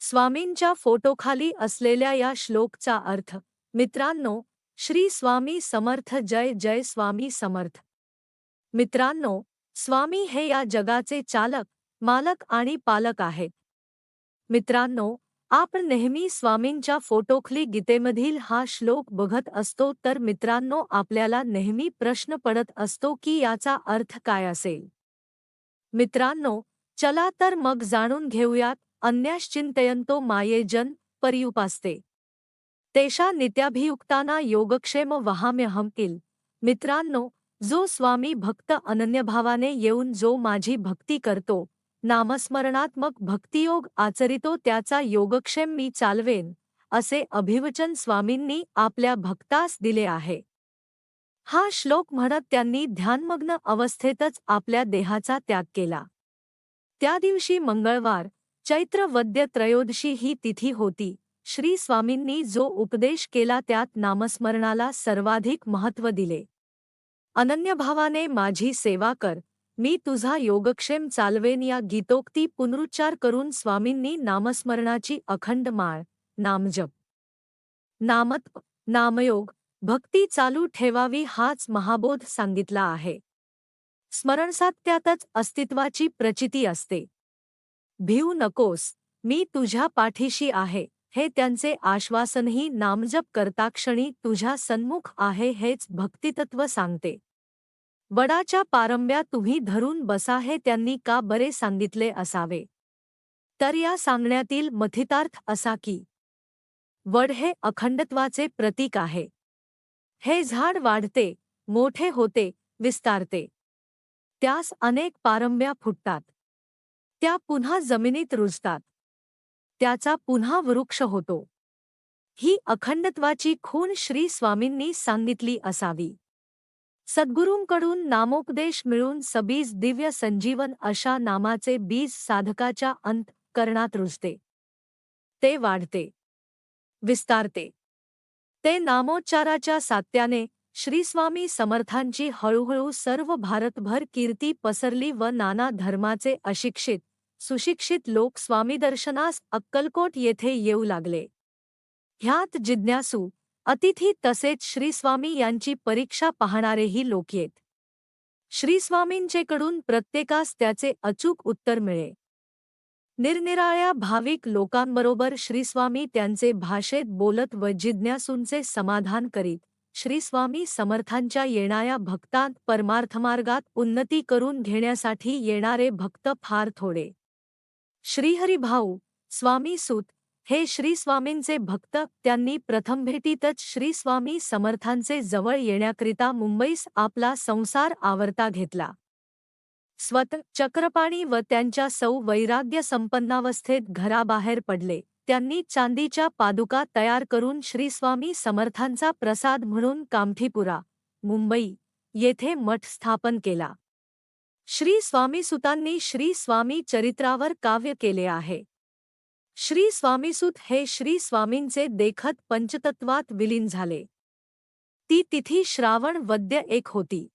स्वामींच्या फोटोखाली असलेल्या या श्लोकचा अर्थ मित्रांनो श्री स्वामी समर्थ जय जय स्वामी समर्थ. मित्रांनो स्वामी हे या जगाचे चालक मालक आणि पालक आहेत मित्रांनो आपण नेहमी स्वामींच्या फोटोखली गीतेमधील हा श्लोक बघत असतो तर मित्रांनो आपल्याला नेहमी प्रश्न पडत असतो की याचा अर्थ काय असेल? मित्रांनो चला तर मग जाणून घेऊयात अन्याश्चिंतयंतो मायेजन पर्युपास्ते. तेषा नित्याभियुक्ताना योगक्षेम वहाम्यहम किल. मित्रांनो जो स्वामी भक्त अनन्यभावाने येऊन जो माझी भक्ती करतो नामस्मरणात्मक भक्तियोग आचरितो त्याचा योगक्षेम मी चालवेन असे अभिवचन स्वामींनी आपल्या भक्तास दिले आहे. हा श्लोक म्हणत त्यांनी ध्यानमग्न अवस्थेतच आपल्या देहाचा त्याग केला. त्या दिवशी मंगळवार चैत्र वद्य त्रयोदशी ही तिथी होती. श्री स्वामींनी जो उपदेश केला त्यात नामस्मरणाला सर्वाधिक महत्त्व दिले. अनन्यभावाने माझी सेवा कर मी तुझा योगक्षेम चालवेन या गीतोक्ती पुनरुच्चार करून स्वामींनी नामस्मरणाची अखंड माळ नामजप नामत नामयोग भक्ती चालू ठेवावी हाच महाबोध सांगितला आहे. स्मरणसात्यातच अस्तित्वाची प्रचिती असते. भिऊ नकोस मी तुझ्या पाठीशी आहे हे त्यांचे आश्वासनही नामजप करताक्षणी तुझ्या सन्मुख आहे हेच भक्तितत्व सांगते. वडाच्या पारंब्या तुम्ही धरून बसा हे त्यांनी का बरे सांगितले असावे? तर या सांगण्यातील मथितार्थ असा की वड हे अखंडत्वाचे प्रतीक आहे. हे झाड वाढते मोठे होते विस्तारते. त्यास अनेक पारंब्या फुटतात. त्या पुन्हा जमिनीत रुजतात. त्याचा पुन्हा वृक्ष होतो. ही अखंडत्वाची खूण श्री स्वामींनी सांगितली असावी. सद्गुरूंकडून नामोपदेश मिळून सबीज दिव्य संजीवन अशा नामाचे बीज साधकाच्या अंत करणात रुजते. ते वाढते. विस्तारते. ते नामोच्चाराच्या सात्याने श्रीस्वामी समर्थांची हळूहळू सर्व भारतभर कीर्ती पसरली व नाना धर्माचे अशिक्षित सुशिक्षित लोक स्वामीदर्शनास अक्कलकोट येथे येऊ लागले. ह्यात जिज्ञासू अतिथी तसेच श्रीस्वामी यांची परीक्षा पाहणारेही लोक येत. श्रीस्वामींचेकडून प्रत्येकास त्याचे अचूक उत्तर मिळे. निरनिराळ्या भाविक लोकांबरोबर श्रीस्वामी त्यांचे भाषेत बोलत व जिज्ञासूंचे समाधान करीत श्रीस्वामी समर्थांच्या येणाऱ्या भक्तांत परमार्थमार्गात उन्नती करून घेण्यासाठी येणारे भक्त फार थोडे. श्रीहरी भाऊ स्वामी सूत हे श्रीस्वामींचे भक्त त्यांनी प्रथम भेटीतच श्रीस्वामी समर्थांचे जवळ येण्याकरिता मुंबईस आपला संसार आवरता घेतला. स्वत चक्रपाणी व त्यांच्या सौ वैराग्य संपन्नावस्थेत घराबाहेर पडले. त्यांनी चांदीच्या पादुका तयार करून श्रीस्वामी समर्थांचा प्रसाद म्हणून कामठीपुरा मुंबई येथे मठ स्थापन केला. श्री स्वामीसुतांनी श्री स्वामी चरित्रावर काव्य केले आहे. श्री स्वामीसुत हे श्री स्वामींचे देखत पंचतत्वात विलीन झाले. ती तिथी श्रावण वद्य एक होती.